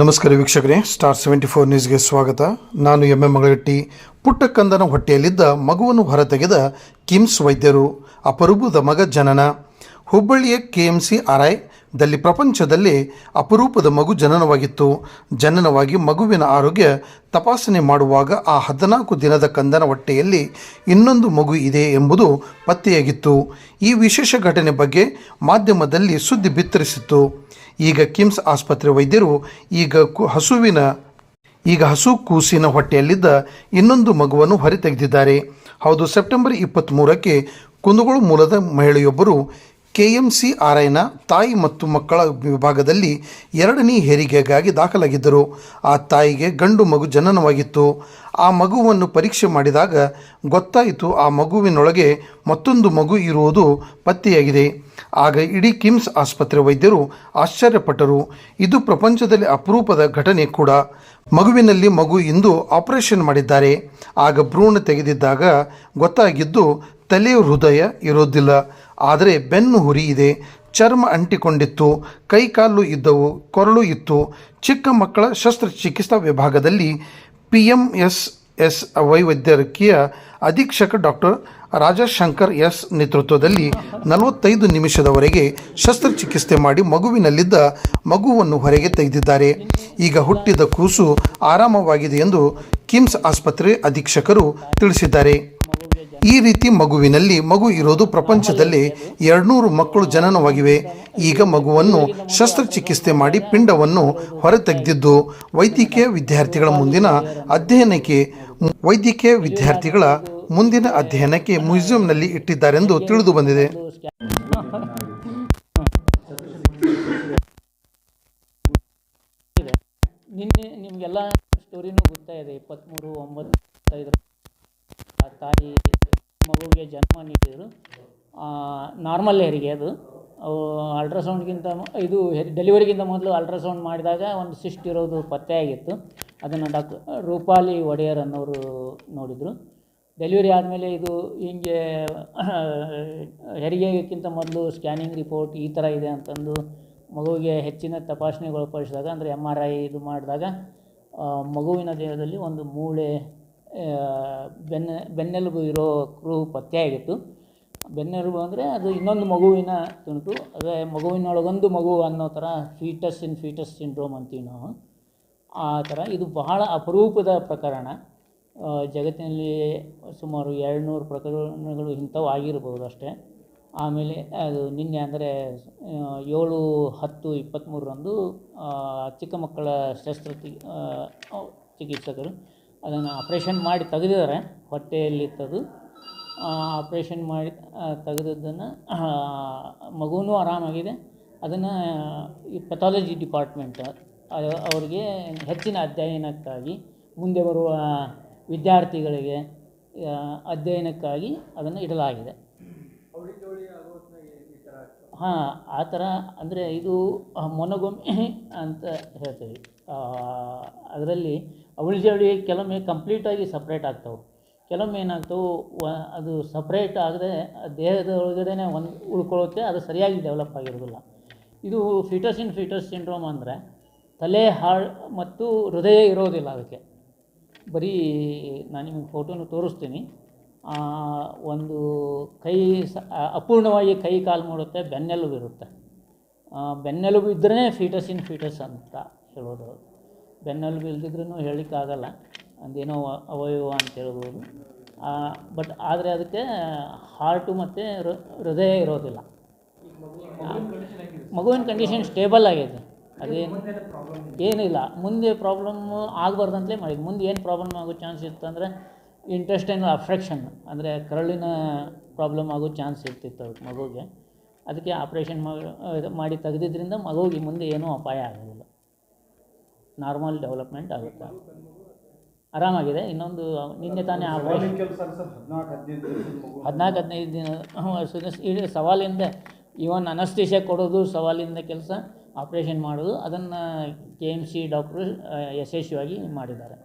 ನಮಸ್ಕಾರ ವೀಕ್ಷಕರೇ star seventy four ನ್ಯೂಸ್ಗೆ ಸ್ವಾಗತ. ನಾನು ಎಂ ಎಂ ಮಗಳಟ್ಟಿ ಪುಟ್ಟ ಕಂದನ ಹೊಟ್ಟೆಯಲ್ಲಿದ್ದ ಮಗುವನ್ನು ಹೊರತೆಗೆದ ಕಿಮ್ಸ್ ವೈದ್ಯರು, ಅಪರೂಪದ ಮಗ ಜನನ. ಹುಬ್ಬಳ್ಳಿಯ ಕೆ ಎಂ ಸಿ ಆರ್ ದಲ್ಲಿ ಪ್ರಪಂಚದಲ್ಲಿ ಅಪರೂಪದ ಮಗು ಜನನವಾಗಿತ್ತು. ಜನನವಾಗಿ ಮಗುವಿನ ಆರೋಗ್ಯ ತಪಾಸಣೆ ಮಾಡುವಾಗ ಆ ಹದಿನಾಲ್ಕು ದಿನದ ಕಂದನ ಹೊಟ್ಟೆಯಲ್ಲಿ ಇನ್ನೊಂದು ಮಗು ಇದೆ ಎಂಬುದು ಪತ್ತೆಯಾಗಿತ್ತು. ಈ ವಿಶೇಷ ಘಟನೆ ಬಗ್ಗೆ ಮಾಧ್ಯಮದಲ್ಲಿ ಸುದ್ದಿ ಬಿತ್ತರಿಸಿತ್ತು. ಈಗ ಕಿಮ್ಸ್ ಆಸ್ಪತ್ರೆ ವೈದ್ಯರು ಈಗ ಹಸುವಿನ, ಈಗ ಹಸು ಕೂಸಿನ ಹೊಟ್ಟೆಯಲ್ಲಿದ್ದ ಇನ್ನೊಂದು ಮಗುವನ್ನು ಹೊರತೆಗೆದಿದ್ದಾರೆ. ಹೌದು, ಸೆಪ್ಟೆಂಬರ್ ಇಪ್ಪತ್ತ್ಮೂರಕ್ಕೆ ಕುಂದಗೋಳ ಮೂಲದ ಮಹಿಳೆಯೊಬ್ಬರು ಕೆ ಎಂ ಸಿ ಆರ್ ಐನ ತಾಯಿ ಮತ್ತು ಮಕ್ಕಳ ವಿಭಾಗದಲ್ಲಿ ಎರಡನೇ ಹೆರಿಗೆಗಾಗಿ ದಾಖಲಾಗಿದ್ದರು. ಆ ತಾಯಿಗೆ ಗಂಡು ಮಗು ಜನನವಾಗಿತ್ತು. ಆ ಮಗುವನ್ನು ಪರೀಕ್ಷೆ ಮಾಡಿದಾಗ ಗೊತ್ತಾಯಿತು ಆ ಮಗುವಿನೊಳಗೆ ಮತ್ತೊಂದು ಮಗು ಇರುವುದು ಪತ್ತೆಯಾಗಿದೆ. ಆಗ ಇಡೀ ಕಿಮ್ಸ್ ಆಸ್ಪತ್ರೆ ವೈದ್ಯರು ಆಶ್ಚರ್ಯಪಟ್ಟರು. ಇದು ಪ್ರಪಂಚದಲ್ಲಿ ಅಪರೂಪದ ಘಟನೆ ಕೂಡ. ಮಗುವಿನಲ್ಲಿ ಮಗು ಇಂದು ಆಪರೇಷನ್ ಮಾಡಿದ್ದಾರೆ. ಆಗ ಭ್ರೂಣ ತೆಗೆದಿದ್ದಾಗ ಗೊತ್ತಾಗಿದ್ದು ತಲೆ ಹೃದಯ ಇರೋದಿಲ್ಲ. ಆದರೆ ಬೆನ್ನು ಹುರಿ ಇದೆ, ಚರ್ಮ ಅಂಟಿಕೊಂಡಿತ್ತು, ಕೈಕಾಲು ಇದ್ದವು, ಕೊರಳು ಇತ್ತು. ಚಿಕ್ಕ ಮಕ್ಕಳ ಶಸ್ತ್ರಚಿಕಿತ್ಸಾ ವಿಭಾಗದಲ್ಲಿ ಪಿ ಎಂ ಎಸ್ ಎಸ್ ವೈವೈದ್ಯಕೀಯ ಅಧೀಕ್ಷಕ ಡಾಕ್ಟರ್ ರಾಜಶಂಕರ್ ಎಸ್ ನೇತೃತ್ವದಲ್ಲಿ ನಲವತ್ತೈದು ನಿಮಿಷದವರೆಗೆ ಶಸ್ತ್ರಚಿಕಿತ್ಸೆ ಮಾಡಿ ಮಗುವಿನಲ್ಲಿದ್ದ ಮಗುವನ್ನು ಹೊರಗೆ ತೆಗೆದಿದ್ದಾರೆ. ಈಗ ಹುಟ್ಟಿದ ಕೂಸು ಆರಾಮವಾಗಿದೆ ಎಂದು ಕಿಮ್ಸ್ ಆಸ್ಪತ್ರೆ ಅಧೀಕ್ಷಕರು ತಿಳಿಸಿದ್ದಾರೆ. ಈ ರೀತಿ ಮಗುವಿನಲ್ಲಿ ಮಗು ಇರೋದು ಪ್ರಪಂಚದಲ್ಲಿ ಎರಡ್ನೂರು ಮಕ್ಕಳು ಜನನವಾಗಿವೆ. ಈಗ ಮಗುವನ್ನು ಶಸ್ತ್ರಚಿಕಿತ್ಸೆ ಮಾಡಿ ಪಿಂಡವನ್ನು ಹೊರತೆಗೆದಿದ್ದು ವೈದ್ಯಕೀಯ ವಿದ್ಯಾರ್ಥಿಗಳ ಮುಂದಿನ ಅಧ್ಯಯನಕ್ಕೆ ವೈದ್ಯಕೀಯ ವಿದ್ಯಾರ್ಥಿಗಳ ಮುಂದಿನ ಅಧ್ಯಯನಕ್ಕೆ ಮ್ಯೂಸಿಯಂನಲ್ಲಿ ಇಟ್ಟಿದ್ದಾರೆಂದು ತಿಳಿದು ಬಂದಿದೆ. ನಿನ್ನೆ ನಿಮಗೆಲ್ಲ ಸ್ಟೋರಿನೂ ಗೊತ್ತಾಯಿದೆ ಇಪ್ಪತ್ತ್ಮೂರು ಒಂಬತ್ತೈದರ ಆ ತಾಯಿ ಮಗುವಿಗೆ ಜನ್ಮ ನೀಡಿದರು. ನಾರ್ಮಲ್ ಹೆರಿಗೆ ಅದು? ಅಲ್ಟ್ರಾಸೌಂಡ್ಗಿಂತ ಇದು ಡೆಲಿವರಿಗಿಂತ ಮೊದಲು ಅಲ್ಟ್ರಾಸೌಂಡ್ ಮಾಡಿದಾಗ ಒಂದು ಸಿಸ್ಟ್ ಇರೋದು ಪತ್ತೆಯಾಗಿತ್ತು ಅದನ್ನು ಡಾಕ್ಟರ್ ರೂಪಾಲಿ ಒಡೆಯರ್ ಅನ್ನೋರು ನೋಡಿದರು. ಡೆಲಿವರಿ ಆದಮೇಲೆ ಇದು ಹಿಂಗೆ ಹೆರಿಗೆಗಿಂತ ಮೊದಲು ಸ್ಕ್ಯಾನಿಂಗ್ ರಿಪೋರ್ಟ್ ಈ ಥರ ಇದೆ ಅಂತಂದು ಮಗುವಿಗೆ ಹೆಚ್ಚಿನ ತಪಾಸಣೆಗೊಳಪಡಿಸಿದಾಗ ಅಂದರೆ ಎಂ ಆರ್ ಐ ಇದು ಮಾಡಿದಾಗ ಮಗುವಿನ ದೇಹದಲ್ಲಿ ಒಂದು ಮೂಳೆ ಬೆನ್ನ, ಬೆನ್ನೆಲುಬು ಇರೋ ಕ್ರೂ ಪತ್ತೆಯಾಗಿತ್ತು ಬೆನ್ನೆಲುಬು ಅಂದರೆ ಅದು ಇನ್ನೊಂದು ಮಗುವಿನ ತುಣುಕು ಅದೇ ಮಗುವಿನೊಳಗೊಂದು ಮಗು ಅನ್ನೋ ಥರ ಫೀಟಸ್ ಇನ್ ಫೀಟಸ್ ಸಿಂಡ್ರೋಮ್ ಅಂತೀವಿ ನಾವು. ಆ ಥರ ಇದು ಬಹಳ ಅಪರೂಪದ ಪ್ರಕರಣ. ಜಗತ್ತಿನಲ್ಲಿ ಸುಮಾರು ಎರಡುನೂರು ಪ್ರಕರಣಗಳು ಇಂಥವು ಆಗಿರ್ಬೋದು ಅಷ್ಟೇ. ಆಮೇಲೆ ಅದು ನಿನ್ನೆ ಅಂದರೆ ಏಳು ಹತ್ತು ಇಪ್ಪತ್ತ್ಮೂರರಂದು ಚಿಕ್ಕ ಮಕ್ಕಳ ಶಸ್ತ್ರ ಚಿಕಿತ್ಸಕರು ಅದನ್ನು ಆಪ್ರೇಷನ್ ಮಾಡಿ ತೆಗೆದಿದ್ದಾರೆ. ಹೊಟ್ಟೆಯಲ್ಲಿತ್ತದು ಆಪ್ರೇಷನ್ ಮಾಡಿ ತೆಗೆದದ್ದನ್ನು ಮಗುವೂ ಆರಾಮಾಗಿದೆ. ಅದನ್ನು, ಈ ಪೆಥಾಲಜಿ ಡಿಪಾರ್ಟ್ಮೆಂಟ್ ಅವರಿಗೆ ಹೆಚ್ಚಿನ ಅಧ್ಯಯನಕ್ಕಾಗಿ, ಮುಂದೆ ಬರುವ ವಿದ್ಯಾರ್ಥಿಗಳಿಗೆ ಅಧ್ಯಯನಕ್ಕಾಗಿ ಅದನ್ನು ಇಡಲಾಗಿದೆ. ಹಾಂ, ಆ ಥರ ಅಂದರೆ ಇದು ಮೊನಗೊಮ್ಮೆ ಅಂತ ಹೇಳ್ತೀವಿ. ಅದರಲ್ಲಿ ಅವಳಿ ಜವಳಿ ಕೆಲವೊಮ್ಮೆ ಕಂಪ್ಲೀಟಾಗಿ ಸಪ್ರೇಟ್ ಆಗ್ತವೆ. ಕೆಲವೊಮ್ಮೆ ಏನಾಗ್ತವೆ ಅದು ಸಪ್ರೇಟ್ ಆಗದೆ ದೇಹದ ಒಳಗಡೆನೆ ಒಂದು ಉಳ್ಕೊಳ್ಳುತ್ತೆ ಅದು ಸರಿಯಾಗಿ ಡೆವಲಪ್ ಆಗಿರೋದಿಲ್ಲ. ಇದು ಫಿಟಸ್ ಇನ್ ಫಿಟಸ್ ಸಿಂಡ್ರೋಮ್ ಅಂದರೆ ತಲೆ ಹಾಳು ಮತ್ತು ಹೃದಯ ಇರೋದಿಲ್ಲ ಅದಕ್ಕೆ. ಬರೀ ನಾನು ನಿಮಗೆ ಫೋಟೋನು ತೋರಿಸ್ತೀನಿ. ಒಂದು ಕೈ ಸ ಅಪೂರ್ಣವಾಗಿ ಕೈ ಕಾಲು ಮಾಡುತ್ತೆ, ಬೆನ್ನೆಲುಬು ಇರುತ್ತೆ. ಬೆನ್ನೆಲುಬು ಇದ್ರೇ ಫೀಟಸ್ ಇನ್ ಫೀಟಸ್ ಅಂತ ಹೇಳೋದು ಬೆನ್ನೆಲುಬು ಇಲ್ದಿದ್ರೂ ಹೇಳಲಿಕ್ಕಾಗಲ್ಲ, ಅಂದೇನೋ ಅವಯವ ಅಂತ ಹೇಳ್ಬೋದು. ಬಟ್ ಆದರೆ ಅದಕ್ಕೆ ಹಾರ್ಟು ಮತ್ತು ಹೃದಯ ಇರೋದಿಲ್ಲ. ಮಗುವಿನ ಕಂಡೀಷನ್ ಸ್ಟೇಬಲ್ ಆಗಿದೆ. ಅದೇನು, ಏನಿಲ್ಲ. ಮುಂದೆ ಪ್ರಾಬ್ಲಮ್ಮು ಆಗಬಾರ್ದಂತಲೇ ಮಾಡಿದ್ದು. ಮುಂದೆ ಏನು ಪ್ರಾಬ್ಲಮ್ ಆಗೋ ಚಾನ್ಸ್ ಇತ್ತು ಇಂಟೆಸ್ಟೈನಲ್ ಅಫ್ರೆಕ್ಷನ್ ಅಂದರೆ ಕರಳಿನ ಪ್ರಾಬ್ಲಮ್ ಆಗೋ ಚಾನ್ಸ್ ಇರ್ತಿತ್ತು ಅವ್ರ ಮಗುವಿಗೆ ಅದಕ್ಕೆ ಆಪ್ರೇಷನ್ ಮಾಡಿ ತೆಗೆದಿದ್ದರಿಂದ ಮಗುವಿಗೆ ಮುಂದೆ ಏನೂ ಅಪಾಯ ಆಗೋದಿಲ್ಲ. ನಾರ್ಮಲ್ ಡೆವಲಪ್ಮೆಂಟ್ ಆಗುತ್ತೆ. ಆರಾಮಾಗಿದೆ. ಇನ್ನೊಂದು ನಿನ್ನೆ ತಾನೇ ಆಪರೇಷನ್ ಹದಿನಾಲ್ಕು ಹದಿನೈದು ದಿನ ಸವಾಲಿಂದ ಇವನ್ ಅನಸ್ತೀಷ ಕೊಡೋದು ಸವಾಲಿಂದ ಕೆಲಸ ಆಪ್ರೇಷನ್ ಮಾಡೋದು ಅದನ್ನು ಕೆ ಎಂ ಸಿ ಡಾಕ್ಟ್ರು ಯಶಸ್ವಿಯಾಗಿ ಮಾಡಿದ್ದಾರೆ.